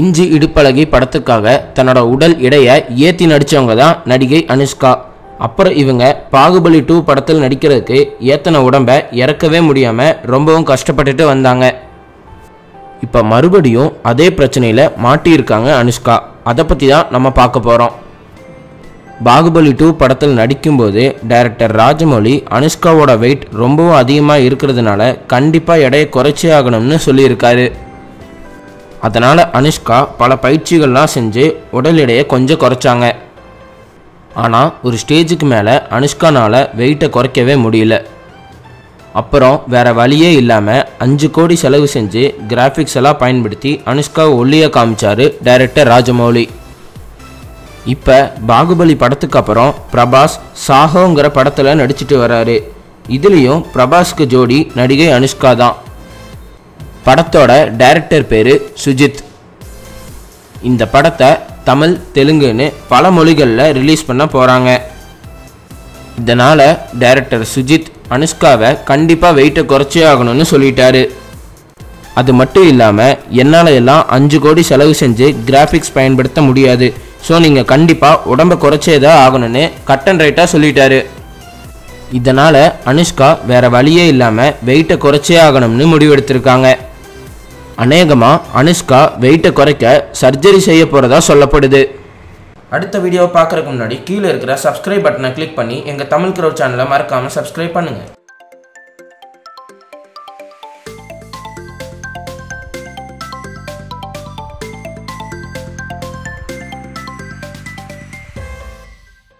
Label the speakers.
Speaker 1: இஞ்சி இடுப்பழகி படத்துக்காக தன்னோட உடல் எடையை ஏற்றி நடித்தவங்க தான் நடிகை அனுஷ்கா. அப்புறம் இவங்க பாகுபலி டூ படத்தில் நடிக்கிறதுக்கு ஏத்தன உடம்பை இறக்கவே முடியாமல் ரொம்பவும் கஷ்டப்பட்டுட்டு வந்தாங்க. இப்போ மறுபடியும் அதே பிரச்சனையில் மாட்டியிருக்காங்க அனுஷ்கா. அதை பற்றி தான் நம்ம பார்க்க போகிறோம் பாகுபலி டூ படத்தில் நடிக்கும்போது டைரக்டர் ராஜமௌலி அனுஷ்காவோட வெயிட் ரொம்பவும் அதிகமாக இருக்கிறதுனால கண்டிப்பாக எடையை குறைச்சே ஆகணும்னு சொல்லியிருக்காரு. அதனால் அனுஷ்கா பல பயிற்சிகள்லாம் செஞ்சு உடல் எடையை கொஞ்சம் குறைச்சாங்க. ஆனால் ஒரு ஸ்டேஜுக்கு மேலே அனுஷ்கானால் வெயிட்டை குறைக்கவே முடியல. அப்புறம் வேற வழியே இல்லாமல் அஞ்சு கோடி செலவு செஞ்சு கிராஃபிக்ஸ் எல்லாம் பயன்படுத்தி அனுஷ்கா ஒல்லியை காமிச்சார் டைரக்டர் ராஜமௌலி. இப்போ பாகுபலி படத்துக்கு அப்புறம் பிரபாஸ் சாகோங்கிற படத்தில் நடிச்சிட்டு வராரு. இதுலேயும் பிரபாஸ்க்கு ஜோடி நடிகை அனுஷ்கா தான். படத்தோட டைரக்டர் பேர் சுஜித். இந்த படத்தை தமிழ் தெலுங்குன்னு பல மொழிகளில் ரிலீஸ் பண்ண போகிறாங்க இதனால் டைரக்டர் சுஜித் அனுஷ்காவை கண்டிப்பாக வெயிட்டை குறைச்சே ஆகணும்னு சொல்லிட்டாரு. அது மட்டும் இல்லாமல் என்னால் எல்லாம் அஞ்சு கோடி செலவு செஞ்சு கிராஃபிக்ஸ் பயன்படுத்த முடியாது. ஸோ நீங்கள் கண்டிப்பாக உடம்பை குறைச்சே தான் ஆகணும்னு கட் அண்ட் ரைட்டாக சொல்லிட்டாரு. இதனால் அனுஷ்கா வேறு வழியே இல்லாமல் வெயிட்டை குறைச்சே ஆகணும்னு முடிவெடுத்திருக்காங்க. அநேகமாக அனுஷ்கா வெயிட்டை குறைக்க சர்ஜரி செய்ய போகிறதா சொல்லப்படுது. அடுத்த வீடியோவை பார்க்குறதுக்கு முன்னாடி கீழே இருக்கிற சப்ஸ்கிரைப் பட்டனை கிளிக் பண்ணி எங்கள் தமிழ் க்ரோ சேனலை மறக்காமல் சப்ஸ்கிரைப் பண்ணுங்கள்